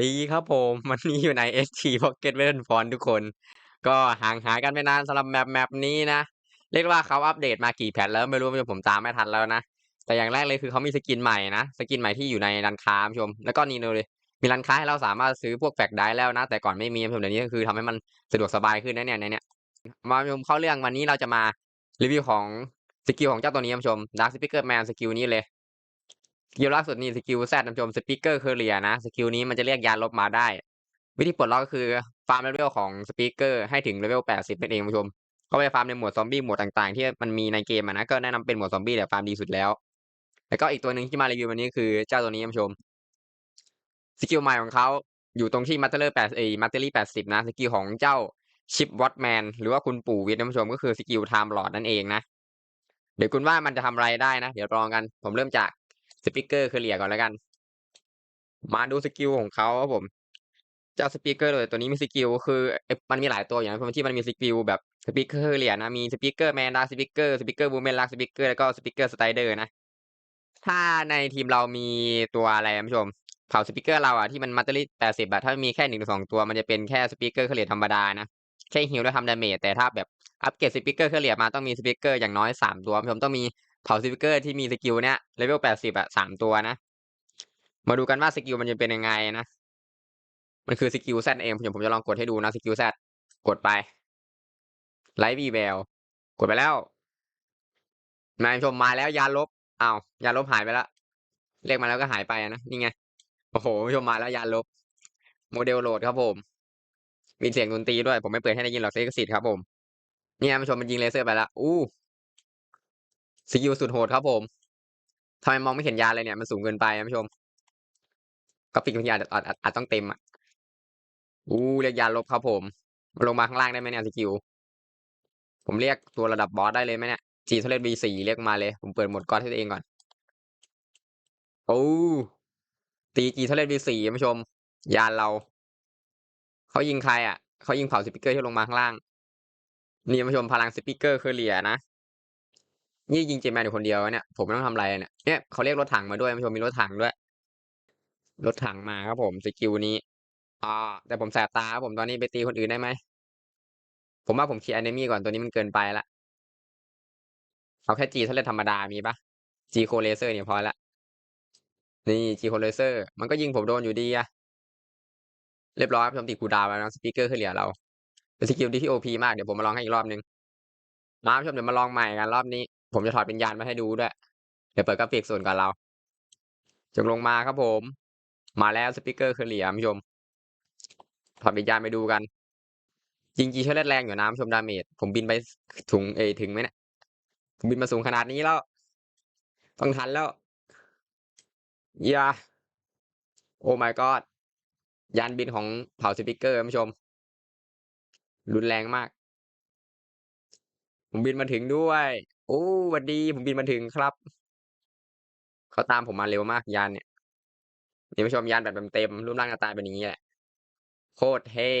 ดีครับผมวันนี้อยู่ใน ST Pocket Weapon Font ทุกคน ก็ห่างหายกันไปนานสำหรับแมปแมปนี้นะ เรียกว่าเขาอัปเดตมากี่แพทแล้วไม่รู้ผมตามไม่ทันแล้วนะ แต่อย่างแรกเลยคือเขามีสกินใหม่นะ สกินใหม่ที่อยู่ในร้านค้าชม แล้วก็นี่เลย มีร้านค้าให้เราสามารถซื้อพวกแฟกได้แล้วนะ แต่ก่อนไม่มีคุณผู้ชมเดี๋ยวนี้ก็คือทำให้มันสะดวกสบายขึ้นนะเนี่ยในเนี้ยมาชมเข้าเรื่องวันนี้เราจะมารีวิวของสกิลของเจ้าตัวนี้คุณผู้ชม Dark Speaker Man สกิลนี้เลย สกิลล่าสุดนี่สกิลแซดนผู้ชมสปีกเกอร์เคอร์เรียนะสกิลนี้มันจะเรียกยานลบมาได้ วิธีปลดล็อกก็คือฟาร์มเลเวลของสปีกเกอร์ให้ถึงเลเวล80นั่นเองคุณผู้ชม ก็ไปฟาร์มในหมวดซอมบี้หมวดต่างๆ ที่มันมีในเกมนะก็แนะนำเป็นหมวดซอมบี้แหละฟาร์มดีสุดแล้ว แล้วก็อีกตัวหนึ่งที่มารีวิววันนี้คือเจ้าตัวนี้ผู้ชมสกิลใหม่ของเขาอยู่ตรงที่มัตเตอร์แปดเอมัตเตอรี่แปดสิบนะสกิลของเจ้าชิปวอตแมนหรือว่าคุณปู่วิทย์ท่านผู้ชมก็คือสกิลไทม์ลอดนั่นเองนะเดี๋ยวคุณว่ามันจะทำอะไรได้นะ เดี๋ยวลองกัน ผมเริ่มจาก สปีกเกอร์เคลียร์ก่อนแล้วกัน มาดูสกิลของเขาครับผมเจ้าสปีกเกอร์เลยตัวนี้มีสกิลคือมันมีหลายตัวอย่างนะที่มันมีสกิลแบบสปีกเกอร์เหรียนะมีสปีกเกอร์แมนดาสปีกเกอร์สปีกเกอร์บูมเมนลักสปีกเกอร์แล้วก็สปีกเกอร์สไตเดอร์นะถ้าในทีมเรามีตัวอะไรท่านผู้ชมเผาสปีกเกอร์เราอะที่มันมัตเตอรี่แปดสิบอะถ้ามีแค่หนึ่งหรือสองตัวมันจะเป็นแค่สปีกเกอร์เคลียร์ธรรมดานะแค่ฮิลแล้วทำดาเมจแต่ถ้าแบบอัปเกรดสปีกเกอร์เคลียร์มาต้องมีสปีกเกอร์อย่างน้อยสามตัวท่านผู้ชมต้องมี เผาสปีกเกอร์ที่มีสกิลเนี้ยเลเวลแปดสิบอะสามตัวนะ มาดูกันว่าสกิลมันจะเป็นยังไงนะ มันคือสกิลแซดเองผมผมจะลองกดให้ดูนะสกิลแซดกดไปไลท์วีแววกดไปแล้วนายผู้ชมมาแล้วยาลบอ้าวยาลบหายไปแล้วเรียกมาแล้วก็หายไปนะนี่ไงโอ้โหผู้ชมมาแล้วยาลบ โมเดลโหลดครับผม มีเสียงดนตรีด้วย ผมไม่เปิดให้ได้ยินหรอกเซกสิทธิ์ครับผมเนี่ยผู้ชมมันยิงเลเซอร์ไปแล้วอู้ สกิลสุดโหดครับผมทำไมมองไม่เห็นยาเลยเนี่ย มันสูงเกินไปนะผู้ชมกราฟิกบางทีอาจอาจอาจอาจต้องเต็มอะอู้เรียกยาลบครับผมลงมาข้างล่างได้ไหมเนี่ยสกิลผมเรียกตัวระดับบอสได้เลยไหมเนี่ยจีเทเลบีสี่เรียกมาเลย ผมเปิดหมดก้อนให้ตัวเองก่อนโอ้ตีจีเทเลบีสี่ผู้ชม ยานเราเขายิงใครอะเขายิงเผาสปิเกอร์ที่ลงมาข้างล่าง นี่ผู้ชมพลังสปิเกอร์เคลียนะ นี่ยิงเจแมนอยู่คนเดียวเนี่ยผมไม่ต้องทำอะไรเนี่ยเนี่ยเขาเรียกรถถังมาด้วยผู้ชมมีรถถังด้วย รถถังมาครับผมสกิลนี้อ่าแต่ผมแสบตาครับผมตอนนี้ไปตีคนอื่นได้ไหมผมว่าผมเคลียร์แอนมี่ก่อนตัวนี้มันเกินไปละเอาแค่จีถ้าเลธรรมดามีปะจีโคเลเซอร์เนี่ยพอละนี่จีโคเลเซอร์ มันก็ยิงผมโดนอยู่ดีอะเรียบร้อยผมติดกูดาวแล้วนะสปีกเกอร์เคลียร์เราเป็นสกิลดีที่โอพีมากเดี๋ยวผมมาลองให้อีกรอบนึงมาผู้ชมเดี๋ยวมาลองใหม่กันรอบนี้ ผมจะถอดเป็นยานมาให้ดูด้วย เดี๋ยวเปิดกราฟิกส่วนก่อนเราจงลงมาครับผม มาแล้วสปีกเกอร์เคลียร์ผู้ชม ถอดเป็นยานไปดูกัน จริงจีเชอร์แรงอยู่นะชมดาเมจผมบินไปถุงเอถึงไหมเนี่ยผมบินมาสูงขนาดนี้แล้วต้องทันแล้วยาโอ้ my god ยานบินของเผาสปิเกอร์ผู้ชม รุนแรงมาก ผมบินมาถึงด้วย โอ้วัสดีผมบินมาถึงครับ เขาตามผมมาเร็วมากยานเนี่ยนี่ผู้ชมยานแบบเต็มรูปร่างหน้าตาเป็นอย่างนี้แหละ โคตรเท่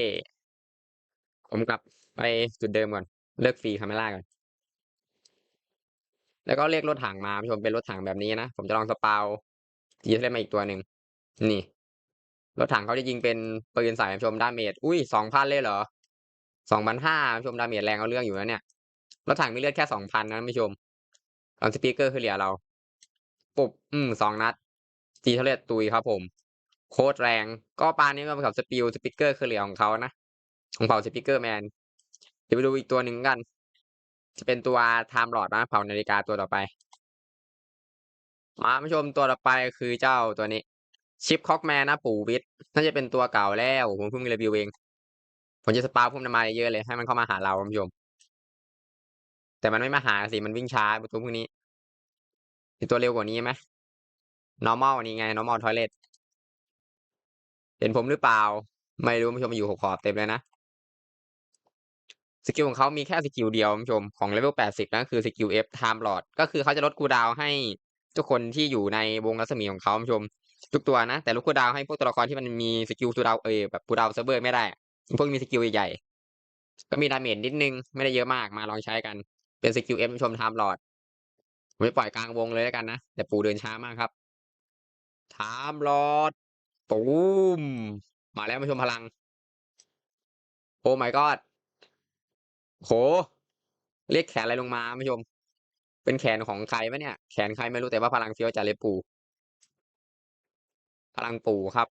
ผมกลับไปจุดเดิมก่อน เลิกฟรีคาเมล่าก่อน แล้วก็เรียกรถถังมาผู้ชมเป็นรถถังแบบนี้นะ ผมจะลองสปาวจีเล่นมาอีกตัวหนึ่ง นี่ รถถังเขาจะยิงเป็นปืนใส่ผู้ชมดาเมจ อุ้ยสองพันเลยเหรอสองพันห้าผู้ชมดาเมจแรงเอาเรื่องอยู่นะเนี่ย รถถังมีเลือดแค่สองพันนะผู้ชมตอนสปีกเกอร์คือเหลียเรา ปุบ อืมสองนัดจีเทเลตตุยครับผม โคตรแรง ก็ปานนี้ก็เป็นกับสปิลสปีกเกอร์คือเหลียของเขานะ ของเผ่าสปีกเกอร์แมน เดี๋ยวไปดูอีกตัวหนึ่งกัน จะเป็นตัวไทม์ลอดนะเผ่านาฬิกาตัวต่อไป มาผู้ชมตัวต่อไปคือเจ้าตัวนี้ ชิปคอกแมนนะปู่วิทน่าจะเป็นตัวเก่าแล้ว ผมเพิ่งรีวิวเอง ผมจะสปาพุ่มน้ำมาเยอะเลยให้มันเข้ามาหาเราคุณผู้ชม แต่มันไม่มาหาสิมันวิ่งช้าประตัวพวกนี้มีตัวเร็วกว่านี้ไหม normal นี่ไง normal toilet เห็นผมหรือเปล่า ไม่รู้ผู้ชมมาอยู่หกขอบเต็มเลยนะ สกิลของเขามีแค่สกิลเดียวผู้ชมของเลเวล80นั่นคือสกิล F Time Lord ก็คือเขาจะลดคูดาวให้ทุกคนที่อยู่ในวงรัศมีของเขาผู้ชม ทุกตัวนะ แต่ลดคูดาวให้พวกตัวละครที่มันมีสกิลคูดาวเออแบบคูดาวเซิร์ฟเวอร์ไม่ได้พวกมีสกิลใหญ่ๆก็มีดาเมจนิดนึง ไม่ได้เยอะมากมาลองใช้กัน เป็นสกิล F ผู้ชม Time Lord ผมไม่ปล่อยกลางวงเลยแล้วกันนะ แต่ปูเดินช้ามากครับ Time Lord ตูมมาแล้วมาชมพลัง โอ้ my god โห เรียกแขนอะไรลงมาผู้ชม เป็นแขนของใครวะเนี่ย แขนใครไม่รู้แต่ว่าพลังเฟี้ยวจัดเลยปู่พลังปูครับ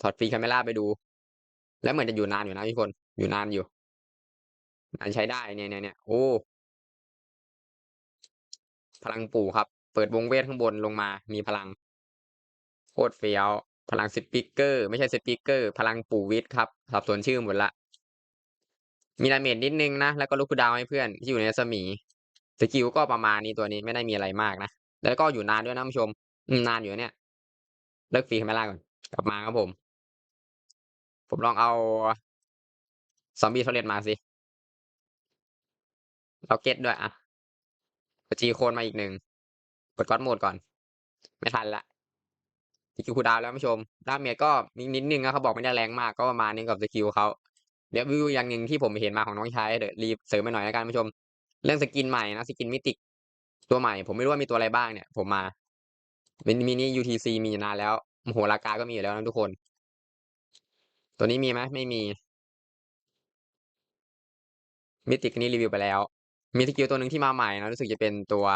ถอดฟรีคาเมล่าไปดู แล้วเหมือนจะอยู่นานอยู่นะทุกคน อยู่นานอยู่ นานใช้ได้เนี่ยเนี่ยเนี่ยโอ้ พลังปู่ครับ เปิดวงเวทข้างบนลงมา มีพลัง โคตรเฟี้ยว พลังสปีกเกอร์ ไม่ใช่สปีกเกอร์ พลังปู่วิทครับ สับสนชื่อหมดละ มีดาเมจนิดนึงนะ แล้วก็ลูกคูดาวให้เพื่อนที่อยู่ในรัศมีสกิลก็ประมาณนี้ตัวนี้ไม่ได้มีอะไรมากนะ แล้วก็อยู่นานด้วยนะผู้ชม อืมนานอยู่เนี่ย เลิกฟรีคาเมล่าก่อน กลับมาครับผม ผมลองเอาซอมบี้โทเลตมาสิ เราเก็ตด้วยอะจีโคนมาอีกหนึ่งกดก๊อตโหมดก่อน ไม่ทันละสกิลคูดาวแล้วผู้ชมดาเมจก็มีนิดนึงนะเขาบอกไม่ได้แรงมากก็ประมาณนี้กับสกิลเขาเดี๋ยววิวอย่างหนึ่งที่ผมเห็นมาของน้องชายเดี๋ยวรีบเสริมไปหน่อยแล้วกันผู้ชม เรื่องสกินใหม่นะสกินมิติกตัวใหม่ ผมไม่รู้ว่ามีตัวอะไรบ้างเนี่ย ผมมาเป็นมินิ UTC มีอยู่นานแล้วมโหราคาก็มีอยู่แล้วนะทุกคน ตัวนี้มีไหมไม่มีมิติกนี่รีวิวไปแล้ว มีสกิลตัวหนึ่งที่มาใหม่นะรู้สึกจะเป็นตัว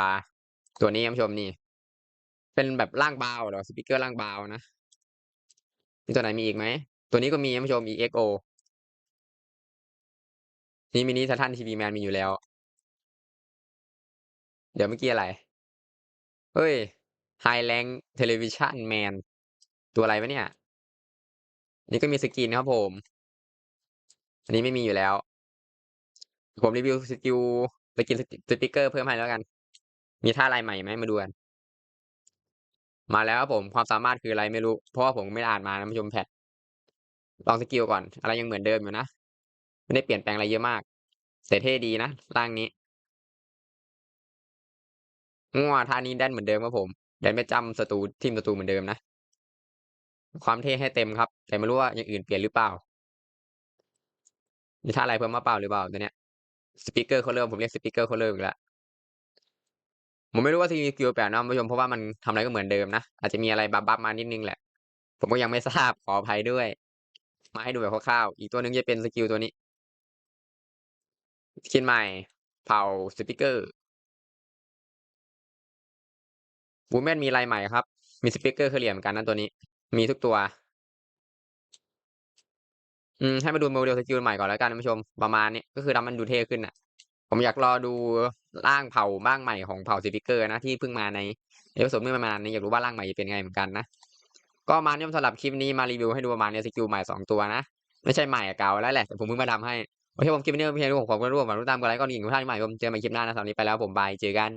ตัวนี้คุณผู้ชมนี่ เป็นแบบร่างเบาหรอสปิเกอร์ร่างเบานะมีตัวไหนมีอีกไหมตัวนี้ก็มีคุณผู้ชม EXO นี่มินิทัทันทีวีแมนมีอยู่แล้ว เดี๋ยวเมื่อกี้อะไร เฮ้ยไฮแรงเทเลวิชันแมนตัวอะไรวะเนี่ย นี่ก็มีสกินครับผม อันนี้ไม่มีอยู่แล้ว ผมรีวิวสกิล สกินสปิเกอร์เพิ่มให้แล้วกัน มีท่าลายใหม่ไหมมาดูกัน มาแล้วผมความสามารถคืออะไรไม่รู้ เพราะว่าผมไม่อ่านมานะผู้ชมแพทลองสกิลก่อน อะไรยังเหมือนเดิมอยู่นะ ไม่ได้เปลี่ยนแปลงอะไรเยอะมากแต่เท่ดีนะร่างนี้งัวท่านี้แดนเหมือนเดิมครับผมแดนไม่จำศัตรูทีมศัตรูเหมือนเดิมนะความเท่ให้เต็มครับ แต่ไม่รู้ว่าอย่างอื่นเปลี่ยนหรือเปล่ามีท่าอะไรเพิ่มมาเปล่าหรือเปล่าตัวเนี้ย สปีกเกอร์เขาเริ่มผมเรียกสปีกเกอร์เขาเริ่มอีกแล้วผมไม่รู้ว่าสกิลแปลนะผู้ชมเพราะว่ามันทำอะไรก็เหมือนเดิมนะอาจจะมีอะไรบัฟบัฟมานิดนึงแหละ ผมก็ยังไม่ทราบขออภัยด้วย มาให้ดูแบบคร่าวๆอีกตัวหนึ่งจะเป็นสกิลตัวนี้สกินใหม่เผาสปีกเกอร์บูแมนมีลายใหม่ครับ มีสปีกเกอร์เคลียร์เหมือนกันนะตัวนี้ มีทุกตัว อืมให้มาดูโมเดลสกิลใหม่ก่อนแล้วกันท่านผู้ชมประมาณนี้ก็คือทำมันดูเท่ขึ้นอะ ผมอยากรอดูร่างเผ่าบ้างใหม่ของเผ่าสปีกเกอร์นะที่เพิ่งมาในเอพิโซดเมื่อประมาณนี้อยากรู้ว่าร่างใหม่จะเป็นไงเหมือนกันนะก็มาเนี่ยสำหรับคลิปนี้มารีวิวให้ดูประมาณนี้สกิลใหม่สองตัวนะไม่ใช่ใหม่เก่าแล้วแหละแต่ผมเพิ่งมาทำให้โอเคผมคลิปนี้เพียงเท่านี้ผมขอบคุณทุกคนฝากติดตามกดไลค์กดกระดิ่งทุกท่านใหม่ผมเจอกันใหม่คลิปหน้านะสำหรับนี้ไปแล้วผมบายเจอกัน